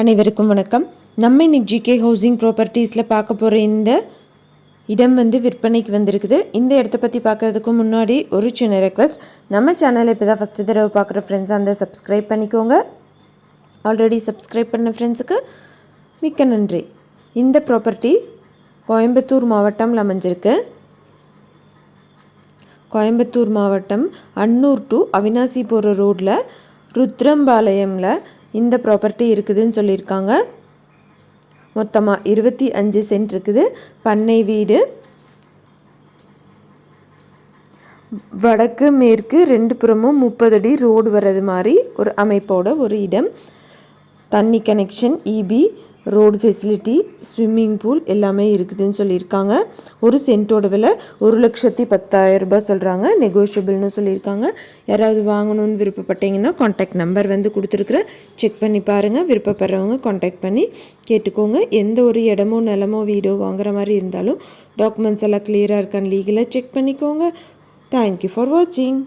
அனைவருக்கும் வணக்கம். நம்ம இன்னைக்கு ஜிகே ஹவுசிங் ப்ராப்பர்ட்டிஸில் பார்க்க போகிற இந்த இடம் வந்து விற்பனைக்கு வந்திருக்குது. இந்த இடத்த பற்றி பார்க்கறதுக்கு முன்னாடி ஒரு சின்ன ரெக்வஸ்ட் நம்ம சேனலை இப்போ தான் ஃபஸ்ட்டு தடவை பார்க்குற ஃப்ரெண்ட்ஸ் அந்த சப்ஸ்கிரைப் பண்ணிக்கோங்க. ஆல்ரெடி சப்ஸ்கிரைப் பண்ண ஃப்ரெண்ட்ஸுக்கு மிக்க நன்றி. இந்த ப்ராப்பர்ட்டி கோயம்புத்தூர் மாவட்டம்ல அமைஞ்சிருக்கு. கோயம்புத்தூர் மாவட்டம் அன்னூர் டு அவினாசி போகிற ரோட்டில் ருத்ரம்பாளையமில் இந்த ப்ராப்பர்ட்டி இருக்குதுன்னு சொல்லியிருக்காங்க. மொத்தமாக இருபத்தி அஞ்சு சென்ட் இருக்குது. பண்ணை வீடு. வடக்கு மேற்கு ரெண்டு புறமும் முப்பது அடி ரோடு வர்றது மாதிரி ஒரு அமைப்போட ஒரு இடம். தண்ணி connection EB road facility swimming pool எல்லாமே இருக்குதுன்னு சொல்லியிருக்காங்க. ஒரு சென்ட்டோட விலை ஒரு லட்சத்தி பத்தாயிரம் ரூபாய் சொல்கிறாங்க நெகோஷியபிள்னு சொல்லியிருக்காங்க. யாராவது வாங்கணும்னு விருப்பப்பட்டீங்கன்னா காண்டாக்ட் நம்பர் வந்து கொடுத்துருக்குறேன். செக் பண்ணி பாருங்கள் விருப்பப்படுறவங்க காண்டாக்ட் பண்ணி கேட்டுக்கோங்க. எந்த ஒரு இடமோ நிலமோ வீடோ வாங்குற மாதிரி இருந்தாலும் டாக்குமெண்ட்ஸ் எல்லாம் கிளியராக இருக்கான்னு லீகலாக செக் பண்ணிக்கோங்க. தேங்க்யூ ஃபார் வாட்சிங்